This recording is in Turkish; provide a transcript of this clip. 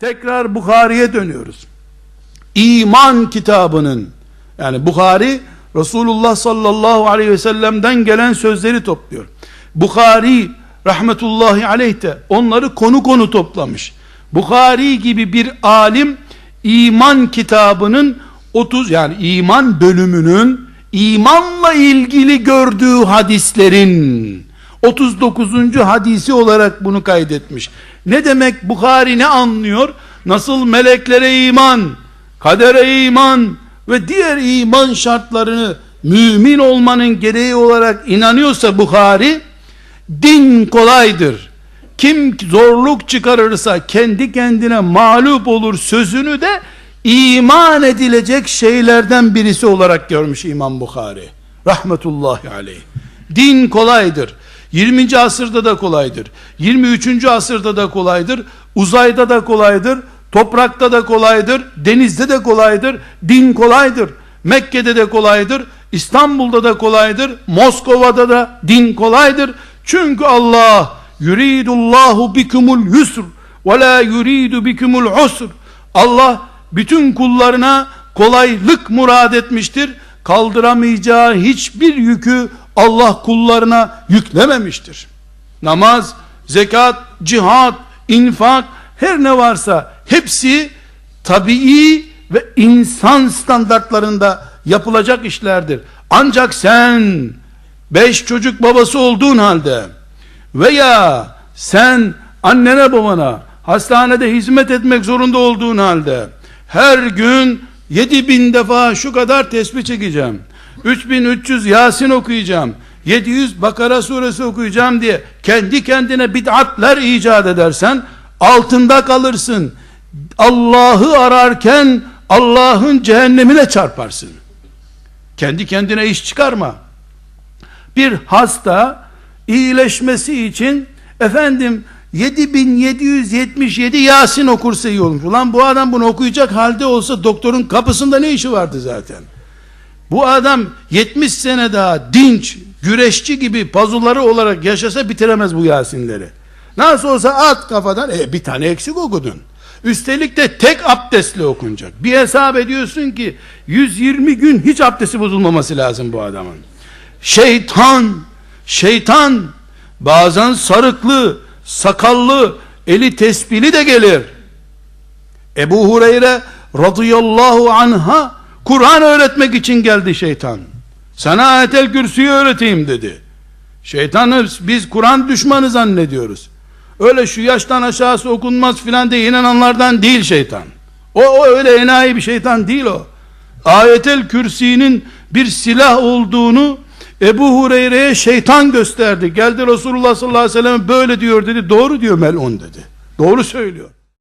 Tekrar Bukhari'ye dönüyoruz. İman kitabının yani Bukhari Resulullah sallallahu aleyhi ve sellem'den gelen sözleri topluyor. Bukhari rahmetullahi aleyh de onları konu konu toplamış. Bukhari gibi bir alim iman kitabının 30 yani iman bölümünün imanla ilgili gördüğü hadislerin 39. hadisi olarak bunu kaydetmiş. Ne demek Bukhari ne anlıyor? Nasıl meleklere iman, kadere iman ve diğer iman şartlarını mümin olmanın gereği olarak inanıyorsa Bukhari, din kolaydır. Kim zorluk çıkarırsa kendi kendine mağlup olur sözünü de iman edilecek şeylerden birisi olarak görmüş İmam Bukhari. Rahmetullahi aleyh. Din kolaydır. 20. asırda da kolaydır. 23. asırda da kolaydır. Uzayda da kolaydır. Toprakta da kolaydır. Denizde de kolaydır. Din kolaydır. Mekke'de de kolaydır. İstanbul'da da kolaydır. Moskova'da da din kolaydır. Çünkü Allah yuridullahu bikumul yusr ve la yuridu bikumul usr. Allah bütün kullarına kolaylık murad etmiştir. Kaldıramayacağı hiçbir yükü Allah kullarına yüklememiştir. Namaz, zekat, cihat, infak her ne varsa hepsi tabii ve insan standartlarında yapılacak işlerdir. Ancak sen beş çocuk babası olduğun halde veya sen annene babana hastanede hizmet etmek zorunda olduğun halde her gün yedi bin defa şu kadar tesbih çekeceğim 3300 Yasin okuyacağım 700 Bakara suresi okuyacağım diye kendi kendine bid'atler icat edersen altında kalırsın Allah'ı ararken Allah'ın cehennemine çarparsın kendi kendine iş çıkarma bir hasta iyileşmesi için efendim 7777 Yasin okursa iyi olmuş. Ulan bu adam bunu okuyacak halde olsa doktorun kapısında ne işi vardı zaten? Bu adam 70 sene daha dinç, güreşçi gibi pazuları olarak yaşasa bitiremez bu Yasinleri. Nasıl olsa at kafadan, e bir tane eksik okudun. Üstelik de tek abdestle okunacak. Bir hesap ediyorsun ki 120 gün hiç abdesti bozulmaması lazım bu adamın. Şeytan, şeytan bazen sarıklı, sakallı, eli tesbihli de gelir. Ebu Hureyre radıyallahu anha Kur'an öğretmek için geldi şeytan. Sana ayetel kürsüyü öğreteyim dedi. Şeytanı biz Kur'an düşmanı zannediyoruz. Öyle şu yaştan aşağısı okunmaz filan diye inananlardan değil şeytan. O, o öyle enayi bir şeytan değil o. Ayetel kürsinin bir silah olduğunu Ebu Hureyre'ye şeytan gösterdi. Geldi Resulullah sallallahu aleyhi ve sellem böyle diyor dedi. Doğru diyor melun dedi. Doğru söylüyor.